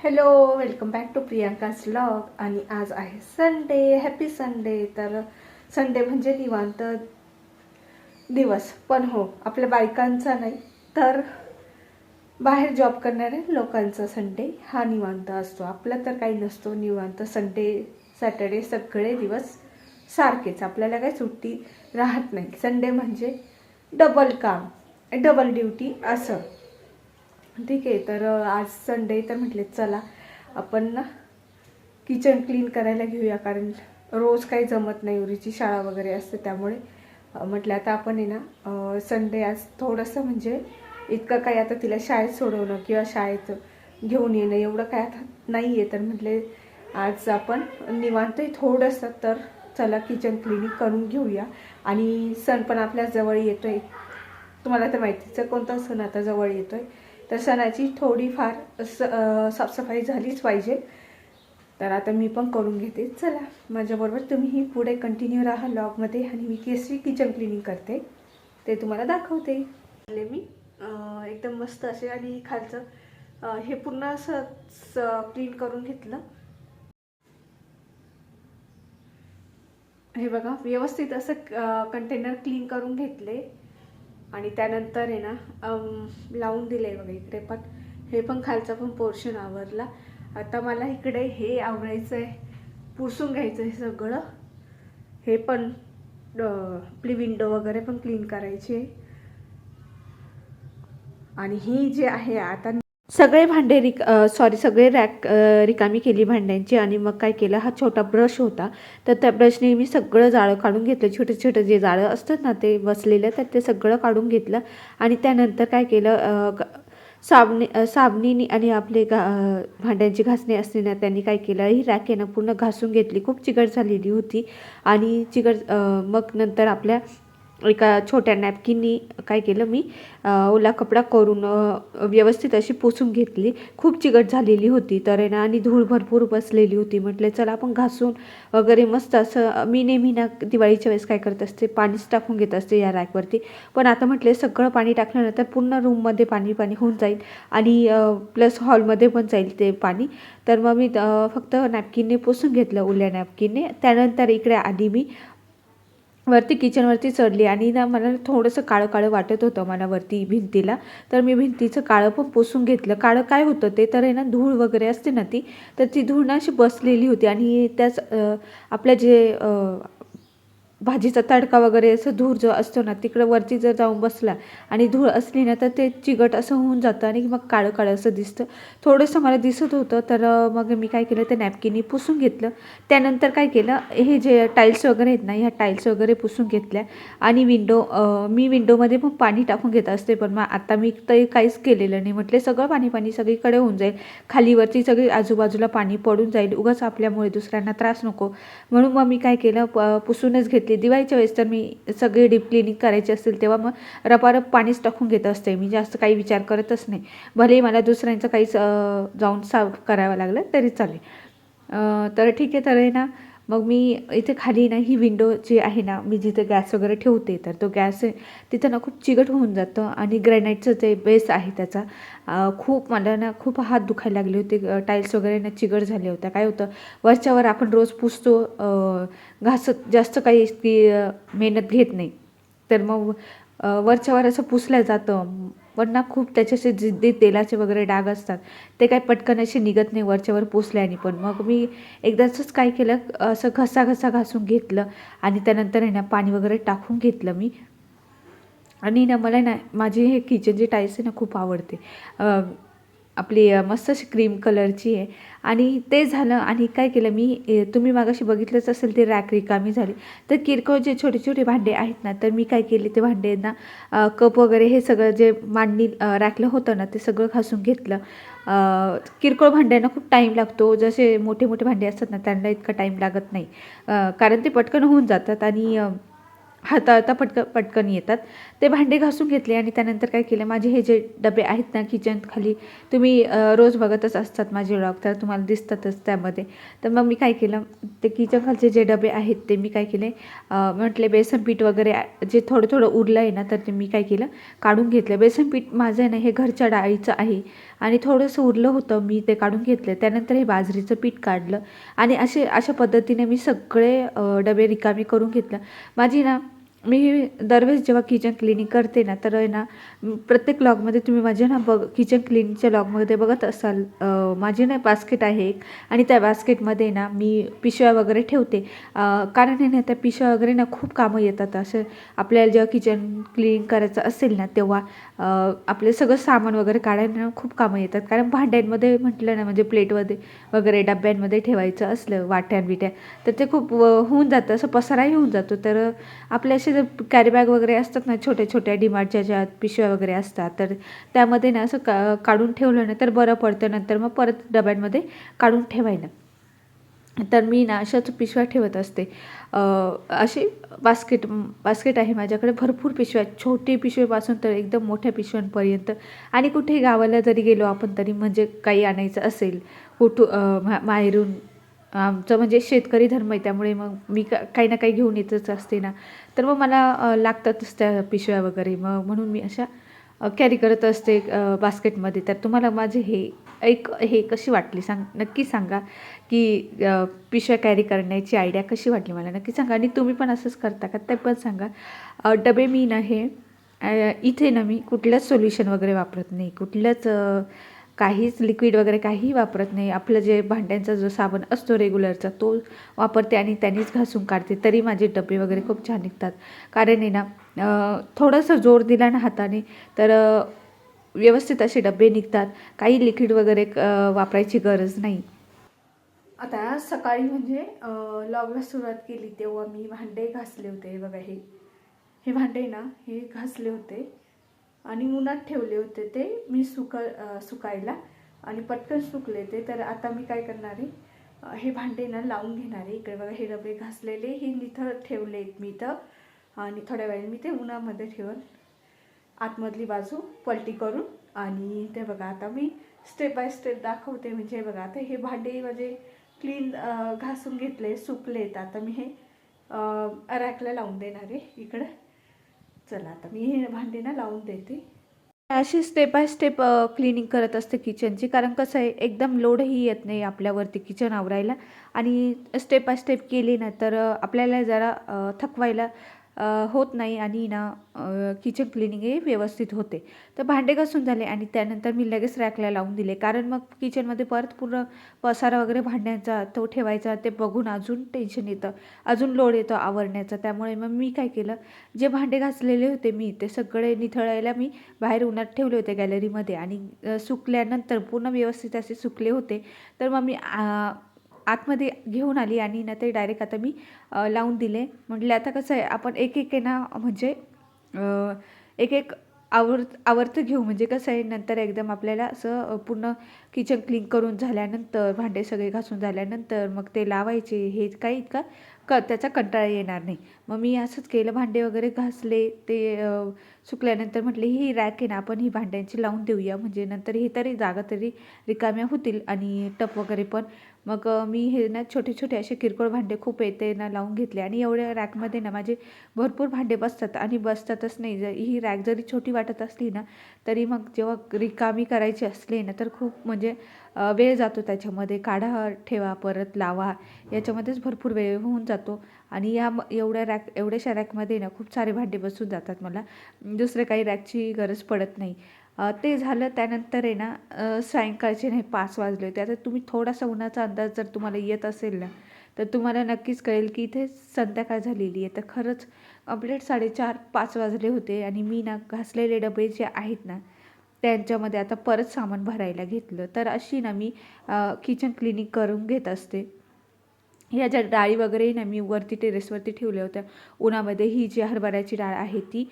Hello welcome back to Priyanka's vlog आणि आज आहे संडे हॅपी संडे तर संडे म्हणजे निवांत दिवस. पण हो आपल्या बायकांचा नाही तर बाहेर जॉब करणाऱ्या लोकांचा संडे हा निवांत असतो. आपला तर काही नसतो निवांत. संडे सॅटर्डे सगळे दिवस सारखेच. आपल्याला काही सुट्टी राहत नाही. संडे म्हणजे डबल काम डबल ड्युटी असं. ठीक आहे तर आज संडे तर म्हटले चला आपण ना किचन क्लीन करायला घेऊया कारण रोज काही जमत नाही उरीची शाळा वगैरे असते त्यामुळे. म्हटलं आता आपण आहे ना संडे आज थोडंसं म्हणजे इतकं काही आता तिला शाळेत सोडवणं किंवा शाळेत घेऊन येणं एवढं काय आता नाही आहे तर म्हटले आज आपण निवांतही थोडंसं तर चला किचन क्लिनिंग करून घेऊया. आणि सण पण आपल्या जवळ आहे तुम्हाला तर माहितीच कोणता सण आता जवळ येतो आहे तर सणाची थोडीफार स साफसफाई झालीच पाहिजे. तर आता मी पण करून घेते. चला माझ्याबरोबर तुम्हीही पुढे कंटिन्यू राहा लॉगमध्ये आणि मी केसरी किचन क्लिनिंग करते. ते तुम्हाला दाखवते. मी. एकदम मस्त असे आणि खालचं हे पूर्ण असं क्लीन करून घेतलं. हे बघा व्यवस्थित असं कंटेनर क्लीन करून घेतले. आणि त्यानंतर आहे ना लावून दिले बघा इकडे पण. हे पण खालचा पण पोर्शन आवरला. आता मला इकडे हे आवरायचं आहे पुसून घ्यायचं आहे सगळं. हे पण आपली विंडो वगैरे पण क्लीन करायची आहे. आणि ही जी आहे आता सगळे भांडे रिक सॉरी सगळे रॅक रिकामी केली भांड्यांची आणि मग काय केलं हा छोटा ब्रश होता. तर त्या ब्रशने मी सगळं जाळं काढून घेतलं. छोटे छोटे जे जाळं असतात ना ते बसलेलं तर ते सगळं काढून घेतलं. आणि त्यानंतर काय केलं साबणी साबणीने आणि आपले गा भांड्यांची घासणी असते ना त्यांनी काय केलं ही रॅक आहे ना पूर्ण घासून घेतली. खूप चिकट झालेली होती. आणि चिकट मग नंतर आपल्या एका छोट्या नॅपकिननी काय केलं मी ओला कपडा करून व्यवस्थित अशी पुसून घेतली. खूप चिकट झालेली होती तर ना आणि धूळ भरपूर बसलेली होती. म्हटलं चला आपण घासून वगैरे मस्त असं मी नेहमी ना दिवाळीच्या वेळेस काय करत असते पाणीच टाकून घेत असते या रॅकवरती. पण आता म्हटले सगळं पाणी टाकल्यानंतर पूर्ण रूममध्ये पाणी पाणी होऊन जाईल आणि प्लस हॉलमध्ये पण जाईल ते पाणी. तर मग मी फक्त नॅपकिनने पुसून घेतलं ओल्या नॅपकिनने त्यानंतर इकडे आधी मी वरती किचनवरती चढली आणि ना मला थोडंसं काळं काळं वाटत होतं मला वरती भिंतीला. तर मी भिंतीचं काळं पण पुसून घेतलं. काळं काय होतं ते तर आहे ना धूळ वगैरे असते ना ती तर ती धूळ ना अशी बसलेली होती आणि त्याच आपल्या जे भाजीचा तडका वगैरे असं धूर जो असतो ना तिकडं वरती जर जाऊन बसला आणि धूळ असली ना तर ते चिकट असं होऊन जातं आणि मग काळं काळं असं दिसतं. थोडंसं मला दिसत होतं तर मग मी काय केलं ते नॅपकिनी पुसून घेतलं. त्यानंतर काय केलं हे जे टाईल्स वगैरे आहेत ना ह्या टाईल्स वगैरे पुसून घेतल्या आणि विंडो मी विंडोमध्ये पण पाणी टाकून घेत असते पण मग आता मी ते काहीच केलेलं नाही. म्हटले सगळं पाणी पाणी सगळीकडे होऊन जाईल. खालीवरती सगळी आजूबाजूला पाणी पडून जाईल. उगाच आपल्यामुळे दुसऱ्यांना त्रास नको. म्हणून मग मी काय केलं प पुसूनच घेतलं. दिवाळीच्या वेळेस तर मी सगळी डीप क्लिनिंग करायची असेल तेव्हा मग रपारप पाणीच टाकून घेत असते. मी जास्त काही विचार करतच नाही. भले मला दुसऱ्यांचं काहीच जाऊन साफ करावं लागलं तरी चालेल. तर ठीक आहे तर आहे ना मग मी इथे खाली ना ही विंडो जी आहे ना मी जिथे गॅस वगैरे ठेवते तर तो गॅस तिथं ना खूप चिकट होऊन जातं आणि ग्रॅनाईटचं जे बेस आहे त्याचा खूप मला ना खूप हात दुखायला लागले होते. टाईल्स वगैरे ना चिकट झाले होत्या काय होतं वरच्यावर आपण रोज पुसतो घासत जास्त काही इतकी मेहनत घेत नाही. तर मग वरच्यावर असं पुसलं जातं. पण ना खूप त्याच्याशी जिद्दी तेलाचे वगैरे डाग असतात ते काय पटकन असे निघत नाही वरच्यावर पुसल्याने पण मग मी एकदाचंच काय केलं असं घसा घसा घासून घेतलं आणि त्यानंतर आहे ना पाणी वगैरे टाकून घेतलं मी. आणि ना मला ना माझी हे किचनची टाईल्स आहे ना खूप आवडते. आपली मस्त अशी क्रीम कलरची आहे. आणि ते झालं आणि काय केलं मी तुम्ही मागाशी बघितलंच असेल ते रॅक रिकामी झाली. तर किरकोळ जे छोटे छोटे भांडे आहेत ना तर मी काय केले ते भांडे ना कप वगैरे हे सगळं जे मांडणी रॅकलं होतं ना ते सगळं घासून घेतलं. किरकोळ भांड्यांना खूप टाईम लागतो. जसे मोठे मोठे भांडे असतात ना त्यांना इतका टाईम लागत नाही. कारण ते पटकन होऊन जातात आणि हाताळता पटक पटकन येतात. ते भांडे घासून घेतले आणि त्यानंतर काय केलं माझे हे जे डबे आहेत ना किचन खाली तुम्ही रोज बघतच असतात माझे व्लॉग तर तुम्हाला दिसतातच त्यामध्ये. तर मग मी काय केलं ते किचन खालचे जे डबे आहेत ते मी काय केले म्हटले बेसन पीठ वगैरे जे थोडं थोडं उरलं आहे ना तर ते मी काय केलं काढून घेतलं. बेसन पीठ माझं आहे ना हे घरच्या डाळीचं आहे. आणि थोडंसं उरलं होतं मी ते काढून घेतलं. त्यानंतर हे बाजरीचं पीठ काढलं. आणि असे अशा पद्धतीने मी सगळे डबे रिकामी करून घेतलं. माझी ना मी दरवेळेस जेव्हा किचन क्लिनिंग करते ना तर आहे ना प्रत्येक लॉगमध्ये तुम्ही माझ्या ना बघ किचन क्लिनिंगच्या लॉगमध्ये बघत असाल माझे माझी ना बास्केट आहे एक. आणि त्या बास्केटमध्ये ना मी पिशव्या वगैरे ठेवते. कारण आहे ना त्या पिशव्या वगैरे ना खूप कामं येतात. असं आपल्याला जेव्हा किचन क्लिनिंग करायचं असेल ना तेव्हा आपले सगळं सामान वगैरे काढायला खूप कामं येतात. कारण भांड्यांमध्ये म्हटलं ना म्हणजे प्लेटमध्ये वगैरे डब्यांमध्ये ठेवायचं असलं वाट्यान बिट्या तर ते खूप होऊन जातं. असं पसाराही होऊन जातो. तर आपले असे कॅरीबॅग कॅरी बॅग वगैरे असतात ना छोट्या छोट्या डिमार्टच्या ज्या पिशव्या वगैरे असतात तर त्यामध्ये ना असं का काढून ठेवलं ना तर बरं पडतं. नंतर मग परत डब्यांमध्ये काढून ठेवायला. तर मी ना अशाच पिशव्या ठेवत असते. असे अशी बास्केट बास्केट आहे माझ्याकडे. भरपूर पिशव्या छोटे छोटी पिशवीपासून तर एकदम मोठ्या पिशव्यांपर्यंत. आणि कुठे गावाला जरी गेलो आपण तरी म्हणजे काही आणायचं असेल कुठू मा माहेरून आमचं म्हणजे शेतकरी धर्म आहे त्यामुळे मग मी का काही ना काही घेऊन येतच असते ना. तर मग मला लागतातच त्या पिशव्या वगैरे. मग म्हणून मी अशा कॅरी करत असते बास्केटमध्ये. तर तुम्हाला माझे हे एक हे कशी वाटली? सांग नक्की सांगा की पिशव्या कॅरी करण्याची आयडिया कशी वाटली मला? नक्की सांगा. आणि तुम्ही पण असंच करता का? ते पण सांगा. डबे मी ना हे इथे ना मी कुठलंच सोल्युशन वगैरे वापरत नाही. कुठलंच काहीच लिक्विड वगैरे काहीही वापरत नाही. आपलं जे भांड्यांचा जो साबण असतो रेग्युलरचा तो वापरते आणि त्यांनीच घासून काढते. तरी माझे डबे वगैरे खूप छान निघतात. कारण आहे ना थोडंसं जोर दिला ना हाताने तर व्यवस्थित असे डबे निघतात. काही लिक्विड वगैरे वापरायची गरज नाही. आता सकाळी म्हणजे लॉगला सुरुवात केली तेव्हा मी भांडे घासले होते बघा हे. हे भांडे ना हे घासले होते. आणि उन्हात ठेवले होते ते. मी सुक सुकायला आणि पटकन सुकले ते. तर आता मी काय करणार आहे? हे भांडे ना लावून घेणार आहे इकडे बघा. हे डबे घासलेले. हे निथळ ठेवले आहेत मी इथं. आणि थोड्या वेळाने मी ते उन्हामध्ये ठेवन. आतमधली बाजू पलटी करून. आणि ते बघा आता मी स्टेप बाय स्टेप दाखवते. म्हणजे हे बघा आता हे भांडे म्हणजे क्लीन घासून घेतले सुकलेत. आता मी हे रॅकला लावून देणार आहे इकडं. चला आता मी हे भांडे ना लावून देते. अशी स्टेप बाय स्टेप क्लिनिंग करत असते किचनची कारण कसं आहे एकदम लोडही येत नाही आपल्यावरती किचन आवरायला. आणि स्टेप बाय स्टेप केली ना तर आपल्याला जरा थकवायला होत नाही आणि ना किचन क्लिनिंग हे व्यवस्थित होते. तर भांडे घासून झाले आणि त्यानंतर मी लगेच रॅकला लावून दिले. कारण मग किचनमध्ये परत पूर्ण पसारा वगैरे भांड्यांचा तो ठेवायचा ते बघून अजून टेन्शन येतं. अजून लोड येतो आवरण्याचा. त्यामुळे मग मी काय केलं जे भांडे घासलेले होते मी ते सगळे निथळायला मी बाहेर उन्हात ठेवले होते गॅलरीमध्ये आणि सुकल्यानंतर पूर्ण व्यवस्थित असे सुकले होते. तर मग मी आतमध्ये घेऊन आली आणि ना ते डायरेक्ट आता मी लावून दिले. म्हटले आता कसं आहे आपण एक एक आहे ना म्हणजे एक एक आवर्त आवर्त घेऊ. म्हणजे कसं आहे नंतर एकदम आपल्याला असं पूर्ण किचन क्लीन करून झाल्यानंतर भांडे सगळे घासून झाल्यानंतर मग ते लावायचे हे काही इतका क त्याचा कंटाळा येणार नाही. मग मी असंच केलं भांडे वगैरे घासले ते सुकल्यानंतर म्हटले ही रॅक आहे ना आपण ही भांड्यांची लावून देऊया. म्हणजे नंतर हे तरी जागा तरी रिकाम्या होतील आणि टप वगैरे पण. मग मी हे ना छोटे छोटे असे किरकोळ भांडे खूप येते ना लावून घेतले. आणि एवढ्या रॅकमध्ये ना माझे भरपूर भांडे बसतात आणि बसतातच नाही. जर ही रॅक जरी छोटी वाटत असली ना तरी मग जेव्हा रिकामी करायची असली ना तर खूप म्हणजे वेळ जातो त्याच्यामध्ये. काढा ठेवा परत लावा. याच्यामध्येच भरपूर वेळ होऊन जातो. आणि या एवढ्या रॅक एवढ्याशा रॅकमध्ये ना खूप सारे भांडे बसून जातात मला. दुसरे काही रॅकची गरज पडत नाही. ते झालं त्यानंतर आहे ना सायंकाळचे नाही पाच वाजले होते. आता तुम्ही थोडासा उन्हाचा अंदाज जर तुम्हाला येत असेल ना तर तुम्हाला नक्कीच कळेल की इथे संध्याकाळ झालेली आहे. तर खरंच कंप्लीट साडेचार पाच वाजले होते आणि मी ना घासलेले डबे जे आहेत ना त्यांच्यामध्ये आता परत सामान भरायला घेतलं. तर अशी ना मी किचन क्लिनिक करून घेत असते. ह्या ज्या डाळी वगैरे ना मी वरती टेरेसवरती ठेवल्या होत्या उन्हामध्ये ही जी हरभऱ्याची डाळ आहे ती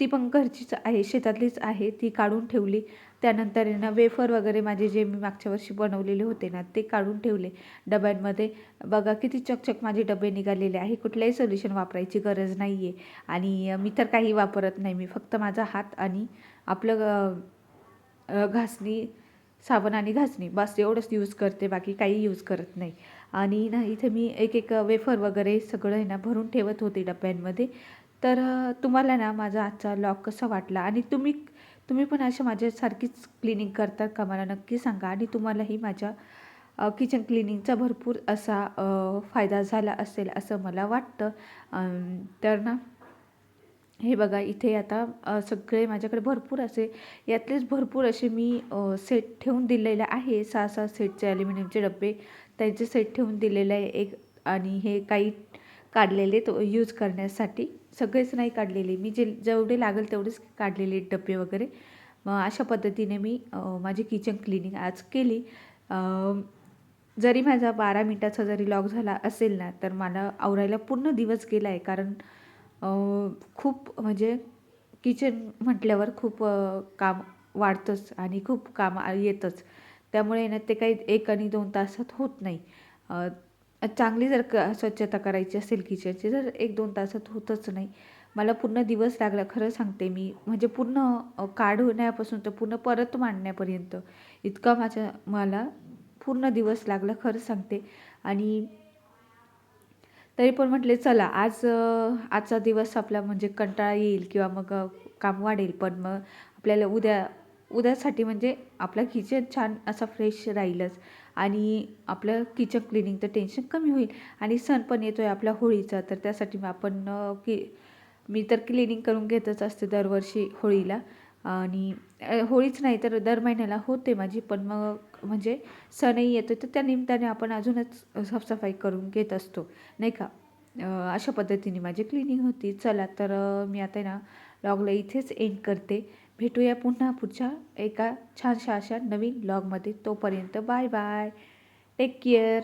ती पण घरचीच आहे शेतातलीच आहे ती काढून ठेवली. त्यानंतर आहे ना वेफर वगैरे माझे जे मी मागच्या वर्षी बनवलेले होते ना ते काढून ठेवले डब्यांमध्ये. बघा किती चकचक माझे डबे निघालेले आहे कुठल्याही सोल्युशन वापरायची गरज नाही आहे आणि मी तर काही वापरत नाही मी फक्त माझा हात आणि आपलं घासणी साबण आणि घासणी बस एवढंच यूज करते बाकी काही यूज करत नाही. आणि ना इथे मी एक एक वेफर वगैरे सगळं आहे ना भरून ठेवत होते डब्यांमध्ये. तर तुम्हाला ना माझा आजचा लॉग कसा वाटला? आणि तुम्ही तुम्ही पण अशा माझ्यासारखीच क्लिनिंग करतात का मला नक्की सांगा? आणि तुम्हालाही माझ्या किचन क्लिनिंगचा भरपूर असा फायदा झाला असेल असं मला वाटतं. तर ना हे बघा इथे आता सगळे माझ्याकडे भरपूर असे यातलेच भरपूर असे मी सेट ठेवून दिलेले आहे. सहा सहा सेटचे ॲल्युमिनियमचे डबे त्यांचे सेट ठेवून दिलेले आहे. एक आणि हे काही काढलेले तो यूज करण्यासाठी. सगळेच नाही काढलेले. मी जे जेवढे लागेल तेवढेच काढलेले डबे वगैरे. मग अशा पद्धतीने मी माझी किचन क्लिनिंग आज केली. जरी माझा बारा मिनटाचा जरी लॉग झाला असेल ना तर मला आवरायला पूर्ण दिवस गेला आहे कारण खूप म्हणजे किचन म्हटल्यावर खूप काम वाढतंच आणि खूप काम येतंच. त्यामुळे ना ते काही एक आणि दोन तासात होत नाही. चांगली जर क स्वच्छता करायची असेल किचनची तर एक दोन तासात होतच नाही. मला पूर्ण दिवस लागला खरं सांगते मी. म्हणजे पूर्ण काढण्यापासून तर पूर्ण परत मांडण्यापर्यंत इतका माझ्या मला पूर्ण दिवस लागला खरं सांगते. आणि तरी पण म्हटले चला आज आजचा दिवस आपला म्हणजे कंटाळा येईल किंवा मग काम वाढेल पण मग आपल्याला उद्या उद्यासाठी म्हणजे आपला किचन छान असा फ्रेश राहीलच. आणि आपलं किचन क्लिनिंगचं टेन्शन कमी होईल. आणि सण पण येतो आहे आपल्या होळीचा तर त्यासाठी मग आपण की मी तर क्लिनिंग करून घेतच असते दरवर्षी होळीला. आणि होळीच नाही तर दर महिन्याला होते माझी पण मग म्हणजे सणही येतो तर त्या निमित्ताने आपण अजूनच साफसफाई करून घेत असतो. नाही का? अशा पद्धतीने माझी क्लिनिंग होती. चला तर मी आता ना लॉगला इथेच एंड करते. भेटूया पुन्हा पुढच्या एका छानशा अशा नवीन ब्लॉगमध्ये तोपर्यंत बाय बाय. Take care